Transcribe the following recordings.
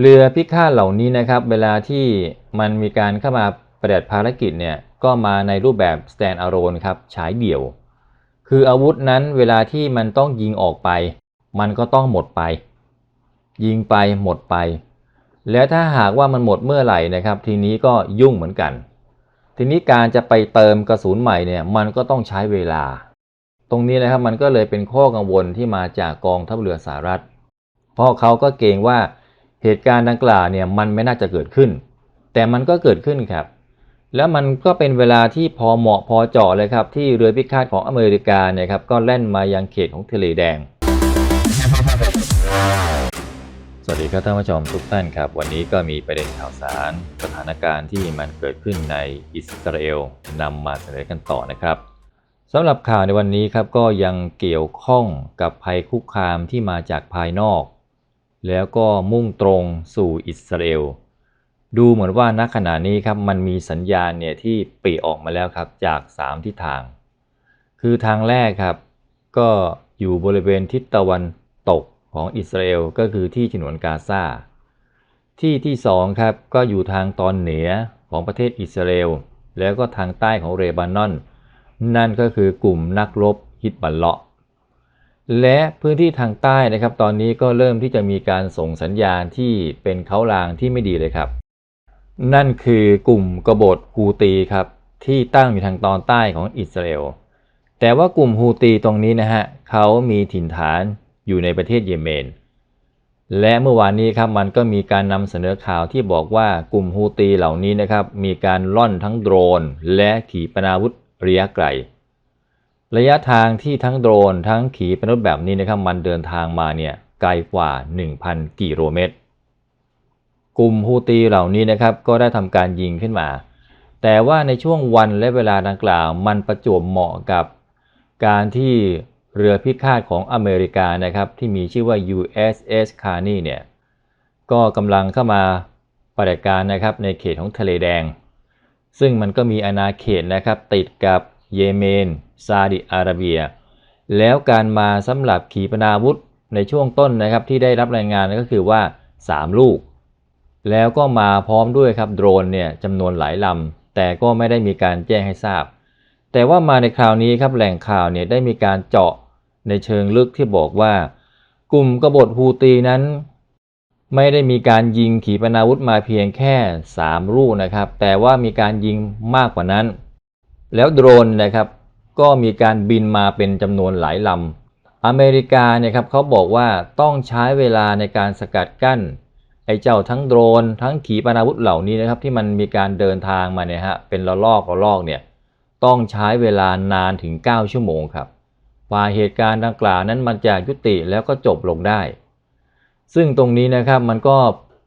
เรือพิฆาตเหล่านี้นะครับ เวลาที่มันมีการเข้ามาปฏิบัติภารกิจเนี่ยก็มาในรูปแบบ stand alone ครับฉายเดี่ยว คืออาวุธนั้นเวลาที่มันต้องยิงออกไป มันก็ต้องหมดไป ยิงไปหมดไป แล้วถ้าหากว่ามันหมดเมื่อไหร่นะครับ ทีนี้ก็ยุ่งเหมือนกัน ทีนี้การจะไปเติมกระสุนใหม่เนี่ยมันก็ต้องใช้เวลา ตรงนี้นะครับมันก็เลยเป็นข้อกังวลที่มาจากกองทัพเรือสหรัฐ เพราะเขาก็เกรงว่า เหตุการณ์ดังกล่าวเนี่ยมันไม่น่าจะเกิดขึ้น แต่มันก็เกิดขึ้นครับ แล้วมันก็เป็นเวลาที่พอเหมาะพอเจาะเลยครับ ที่เรือพิฆาตของอเมริกาเนี่ยครับก็แล่นมายังเขตของทะเลแดง สวัสดีครับท่านผู้ชมทุกท่านครับ วันนี้ก็มีประเด็นข่าวสาร สถานการณ์ที่มันเกิดขึ้นในอิสราเอลนำมาเสนอกันต่อนะครับสำหรับข่าวในวันนี้ครับก็ยังเกี่ยวข้องกับภัยคุกคามที่มาจากภายนอก แล้วก็มุ่งตรงสู่อิสราเอล ดูเหมือนว่าณขณะนี้ครับมันมีสัญญาณเนี่ยที่ปีออกมาแล้วครับจาก 3 ทิศทาง คือทางแรกครับ ก็อยู่บริเวณทิศตะวันตกของอิสราเอลก็คือที่ฉนวนกาซาที่ที่2ครับก็อยู่ทางตอนเหนือของประเทศอิสราเอลแล้วก็ทางใต้ของเรบานอน นั่นก็คือกลุ่มนักรบฮิตบัลเลาะ และพื้นที่ทางใต้นะครับ ตอนนี้ก็เริ่มที่จะมีการส่งสัญญาณที่เป็นเขาลางที่ไม่ดีเลยครับ นั่นคือกลุ่มกบฏฮูตีครับที่ตั้งอยู่ทางตอนใต้ของอิสราเอลแต่ว่ากลุ่มฮูตีตรงนี้นะฮะเขามีถิ่นฐานอยู่ในประเทศเยเมน และเมื่อวานนี้ครับมันก็มีการนำเสนอข่าวที่บอกว่ากลุ่มฮูตีเหล่านี้นะครับมีการล่อนทั้งโดรน และขีปนาวุธระยะไกล ระยะทางที่ทั้งโดรนทั้งขี่ปนาวุธแบบนี้นะครับมันเดินทางมาเนี่ยไกลกว่า 1,000 กิโลเมตร กลุ่มฮูตีเหล่านี้นะครับก็ได้ทำการยิงขึ้นมา แต่ว่าในช่วงวันและเวลาดังกล่าว มันประจวบเหมาะกับการที่เรือพิฆาตของอเมริกานะครับที่มีชื่อว่า USS Carney เนี่ยก็กำลังเข้ามาปฏิบัติการนะครับในเขตของทะเลแดง ซึ่งมันก็มีอาณาเขตนะครับติดกับ เยเมน ซาดิอาระเบีย แล้วการมาสำหรับขีปนาวุธในช่วงต้นนะครับที่ได้รับรายงานก็คือว่า 3 ลูก แล้วก็มาพร้อมด้วยครับโดรนเนี่ยจำนวนหลายลำแต่ก็ไม่ได้มีการแจ้งให้ทราบ แต่ว่ามาในคราวนี้ครับแหล่งข่าวเนี่ยได้มีการเจาะในเชิงลึกที่บอกว่า กลุ่มกบฏฮูตีนั้น ไม่ได้มีการยิงขีปนาวุธมาเพียงแค่ 3 ลูกนะครับ แต่ว่ามีการยิงมากกว่านั้น แล้วโดรนนะครับก็มีการบินมาเป็นจำนวนหลายลำ อเมริกาเนี่ยครับเขาบอกว่าต้องใช้เวลาในการสกัดกั้นไอ้เจ้าทั้งโดรนทั้งขีปนาวุธเหล่านี้นะครับที่มันมีการเดินทางมาเนี่ยฮะเป็นระลอกระลอกเนี่ยต้องใช้เวลานานถึง 9 ชั่วโมงครับกว่าเหตุการณ์ดังกล่าวนั้นมันจะยุติแล้วก็จบลงได้ ซึ่งตรงนี้นะครับมันก็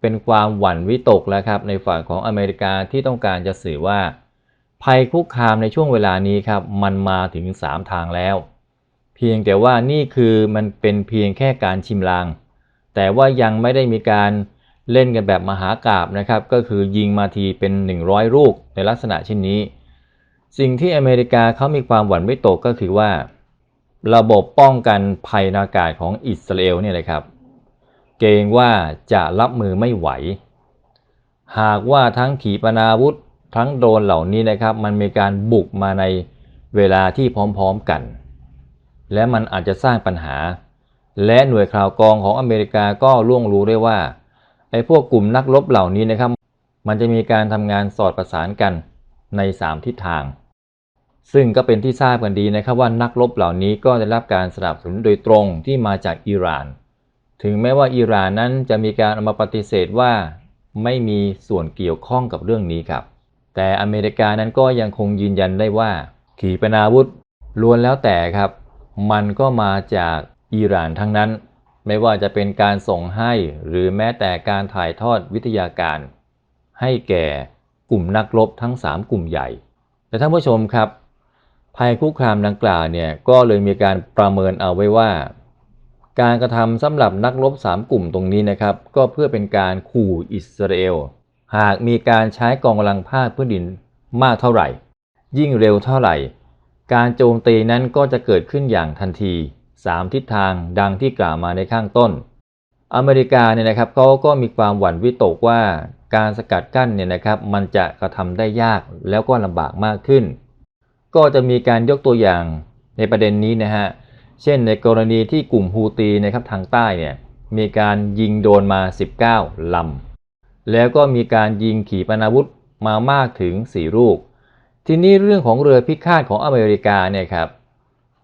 เป็นความหวั่นวิตกแล้วครับในฝั่งของอเมริกาที่ต้องการจะสื่อว่า ภัยคุกคามในช่วงเวลานี้ครับมันมาถึง 3 ทางแล้ว เพียงแต่ว่านี่คือมันเป็นเพียงแค่การชิมลาง แต่ว่ายังไม่ได้มีการเล่นกันแบบมหากราบนะครับ ก็คือยิงมาทีเป็น 100 ลูกในลักษณะเช่นนี้ สิ่งที่อเมริกาเขามีความหวั่นวิตกก็คือว่า ระบบป้องกันภัยอากาศของอิสราเอลเนี่ยเลยครับ เกรงว่าจะรับมือไม่ไหว หากว่าทั้งขีปนาวุธ ทั้งโดนเหล่านี้นะครับ มันมีการบุกมาในเวลาที่พร้อมๆกัน และมันอาจจะสร้างปัญหา และหน่วยข่าวกองของอเมริกาก็ล่วงรู้ได้ว่าไอ้พวกกลุ่มนักรบเหล่านี้นะครับ มันจะมีการทำงานสอดประสานกันใน 3 ทิศทาง ซึ่งก็เป็นที่ทราบกันดีนะครับว่านักรบเหล่านี้ก็ได้รับการสนับสนุนโดยตรงที่มาจากอิหร่าน ถึงแม้ว่าอิหร่านนั้นจะมีการออกมาปฏิเสธว่าไม่มีส่วนเกี่ยวข้องกับเรื่องนี้ครับ แต่อเมริกานั้นก็ยังคงยืนยันได้ว่า ขีปนาวุธล้วนแล้วแต่ครับ มันก็มาจากอิหร่านทั้งนั้น ไม่ว่าจะเป็นการส่งให้หรือแม้แต่การถ่ายทอดวิทยาการ ให้แก่กลุ่มนักรบทั้ง 3 กลุ่มใหญ่ แต่ท่านผู้ชมครับ ภัยคุกคามดังกล่าวเนี่ยก็เลยมีการประเมินเอาไว้ว่า การกระทำสำหรับนักรบ 3 กลุ่มตรงนี้นะครับ ก็เพื่อเป็นการขู่อิสราเอล หากมีการใช้กองกำลังภาคพื้นดินมากเท่าไหร่ ยิ่งเร็วเท่าไหร่ การโจมตีนั้นก็จะเกิดขึ้นอย่างทันที 3 ทิศทางดังที่กล่าวมาในข้างต้น อเมริกาเนี่ยนะครับเขาก็มีความหวั่นวิตกว่าการสกัดกั้นเนี่ยนะครับมันจะกระทำได้ยากแล้วก็ลำบากมากขึ้น ก็จะมีการยกตัวอย่างในประเด็นนี้นะฮะเช่นในกรณีที่กลุ่มฮูตีนะครับทางใต้เนี่ยมีการยิงโดนมา 19ลำ แล้วก็มีการยิงขีปนาวุธมามากถึง 4 ลูก ทีนี้เรื่องของเรือพิฆาตของอเมริกาเนี่ยครับ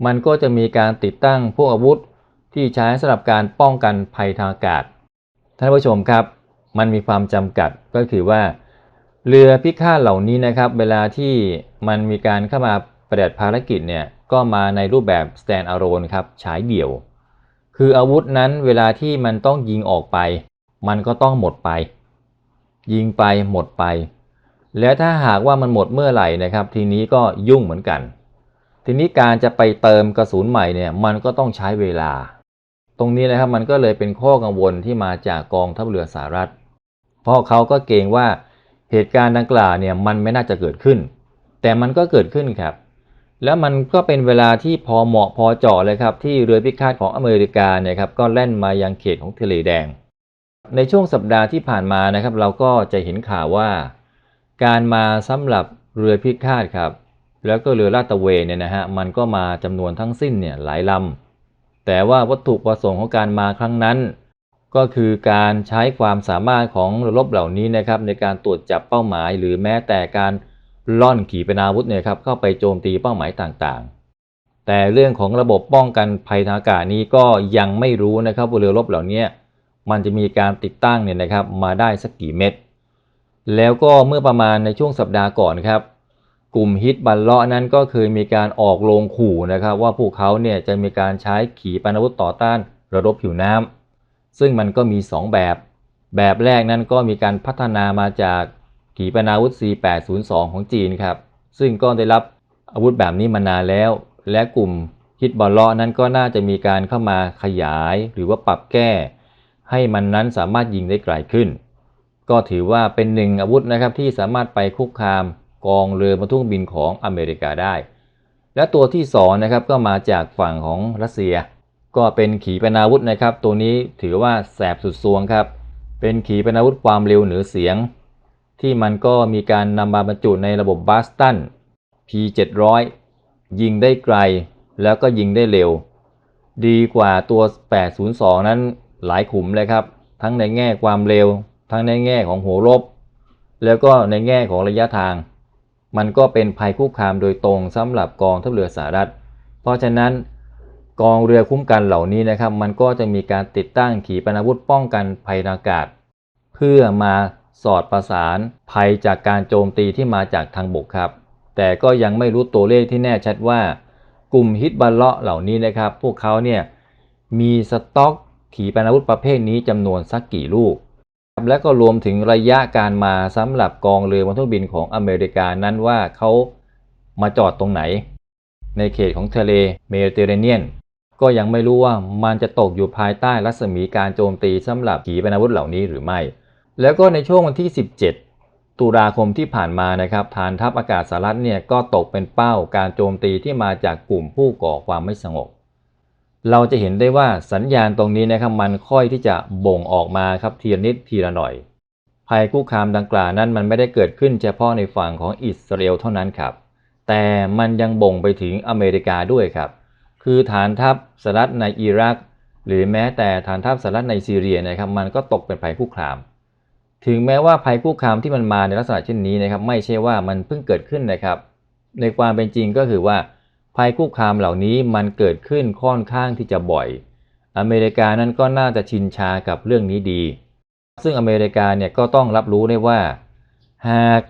มันก็จะมีการติดตั้งพวกอาวุธที่ใช้สำหรับการป้องกันภัยทางอากาศ ท่านผู้ชมครับ มันมีความจำกัดก็คือว่า เรือพิฆาตเหล่านี้นะครับ เวลาที่มันมีการเข้ามาปฏิบัติภารกิจเนี่ยก็มาในรูปแบบ stand alone ครับฉายเดี่ยว คืออาวุธนั้นเวลาที่มันต้องยิงออกไป มันก็ต้องหมดไป ยิงไปหมดไป แล้วถ้าหากว่ามันหมดเมื่อไหร่นะครับ ทีนี้ก็ยุ่งเหมือนกัน ทีนี้การจะไปเติมกระสุนใหม่เนี่ยมันก็ต้องใช้เวลา ตรงนี้นะครับมันก็เลยเป็นข้อกังวลที่มาจากกองทัพเรือสหรัฐ เพราะเขาก็เกรงว่าเหตุการณ์ดังกล่าวเนี่ยมันไม่น่าจะเกิดขึ้น แต่มันก็เกิดขึ้นครับ แล้วมันก็เป็นเวลาที่พอเหมาะพอเจาะเลยครับที่เรือพิฆาตของอเมริกาเนี่ยครับก็แล่นมายังเขตของทะเลแดง ในช่วงสัปดาห์ที่ผ่านมานะครับ เราก็จะเห็นข่าวว่า การมาสำหรับเรือพิฆาตครับ แล้วก็เรือลาดตระเวนเนี่ยนะฮะมันก็มาจำนวนทั้งสิ้นเนี่ยหลายลำแต่ว่าวัตถุประสงค์ของการมาครั้งนั้น ก็คือการใช้ความสามารถของเรือรบเหล่านี้นะครับ ในการตรวจจับเป้าหมาย หรือแม้แต่การล่อนขีปนาวุธเนี่ยครับเข้าไปโจมตีเป้าหมายต่างๆ แต่เรื่องของระบบป้องกันภัยทางอากาศนี้ก็ยังไม่รู้นะครับว่าเรือรบเหล่านี้ มันจะมีการติดตั้งเนี่ยนะครับมาได้สักกี่เม็ด แล้วก็เมื่อประมาณในช่วงสัปดาห์ก่อนครับ กลุ่มฮิตบัลเลาะนั้นก็เคยมีการออกโรงขู่นะครับ ว่าพวกเขาเนี่ยจะมีการใช้ขีปนาวุธต่อต้านระรบผิวน้ำซึ่งมันก็มี 2 แบบ แบบแรกนั้นก็มีการพัฒนามาจากขีปนาวุธ C802 ของจีนครับ ซึ่งก็ได้รับอาวุธแบบนี้มานานแล้ว และกลุ่มฮิตบัลเลาะนั้นก็น่าจะมีการเข้ามาขยายหรือว่าปรับแก้ ให้มันนั้นสามารถยิงได้ไกลขึ้น ก็ถือว่าเป็นหนึ่งอาวุธนะครับที่สามารถไปคุกคามกองเรือบรรทุกบินของอเมริกาได้ และตัวที่สองนะครับก็มาจากฝั่งของรัสเซีย ก็เป็นขีปนาวุธนะครับ ตัวนี้ถือว่าแสบสุดซวงครับ เป็นขีปนาวุธความเร็วเหนือเสียง ที่มันก็มีการนำมาบรรจุในระบบบาสตัน P700 ยิงได้ไกลแล้วก็ยิงได้เร็ว ดีกว่าตัว 802 นั้น หลายขุมเลยครับ ทั้งในแง่ความเร็ว ทั้งในแง่ของหัวรบแล้วก็ในแง่ของระยะทาง มันก็เป็นภัยคุกคามโดยตรงสำหรับกองทัพเรือสหรัฐ เพราะฉะนั้นกองเรือคุ้มกันเหล่านี้นะครับ มันก็จะมีการติดตั้งขีปนาวุธป้องกันภัยทางอากาศ เพื่อมาสอดประสานภัยจากการโจมตีที่มาจากทางบกครับ แต่ก็ยังไม่รู้ตัวเลขที่แน่ชัดว่า กลุ่มฮิตบัลเลาะเหล่านี้นะครับ พวกเขาเนี่ยมีสต็อก ขีปนาวุธประเภทนี้จำนวนสักกี่ลูก และก็รวมถึงระยะการมาสำหรับกองเรือบรรทุกบินของอเมริกานั้นว่าเขามาจอดตรงไหน ในเขตของทะเลเมดิเตอร์เรเนียน ก็ยังไม่รู้ว่ามันจะตกอยู่ภายใต้รัศมีการโจมตีสำหรับขีปนาวุธเหล่านี้หรือไม่ แล้วก็ในช่วงวันที่ 17 ตุลาคมที่ผ่านมานะครับฐานทัพอากาศสหรัฐเนี่ยก็ตกเป็นเป้าการโจมตีที่มาจากกลุ่มผู้ก่อความไม่สงบ เราจะเห็นได้ว่าสัญญาณตรงนี้นะครับมันค่อยที่จะบ่งออกมาครับทีละนิดทีละหน่อย ภัยคุกคามดังกล่าวนั้นมันไม่ได้เกิดขึ้นเฉพาะในฝั่งของอิสราเอลเท่านั้นครับ แต่มันยังบ่งไปถึงอเมริกาด้วยครับ คือฐานทัพสหรัฐในอิรัก หรือแม้แต่ฐานทัพสหรัฐในซีเรียนะครับ มันก็ตกเป็นภัยคุกคาม ถึงแม้ว่าภัยคุกคามที่มันมาในลักษณะเช่นนี้นะครับ ไม่ใช่ว่ามันเพิ่งเกิดขึ้นนะครับ ในความเป็นจริงก็คือว่า ภัยคุกคามเหล่านี้มันเกิดขึ้นค่อนข้างที่จะบ่อย อเมริกานั้นก็น่าจะชินชากับเรื่องนี้ดี ซึ่งอเมริกาเนี่ยก็ต้องรับรู้ได้ว่า หาก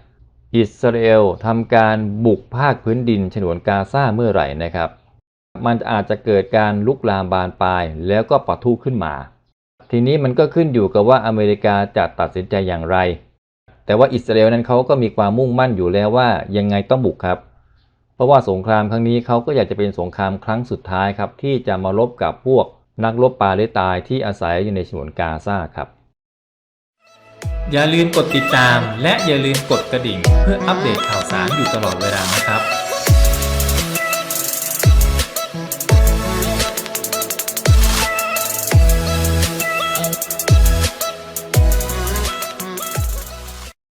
อิสราเอลทำการบุกภาคพื้นดินฉนวนกาซาเมื่อไหร่นะครับ มันอาจจะเกิดการลุกลามบานปลายแล้วก็ปะทุขึ้นมา ทีนี้มันก็ขึ้นอยู่กับว่าอเมริกาจะตัดสินใจอย่างไร แต่ว่าอิสราเอลนั้นเขาก็มีความมุ่งมั่นอยู่แล้วว่ายังไงต้องบุกครับ ราะว่าสงครามครั้งนี้เขาก็อยากจะเป็นสงครามครั้งสุดท้ายครับที่จะมารบกับพวกนักรบปาเลสไตน์ที่อาศัยอยู่ในฉนวนกาซาครับ อย่าลืมกดติดตาม และอย่าลืมกดกระดิ่ง เพื่ออัปเดตข่าวสารอยู่ตลอดเวลานะครับ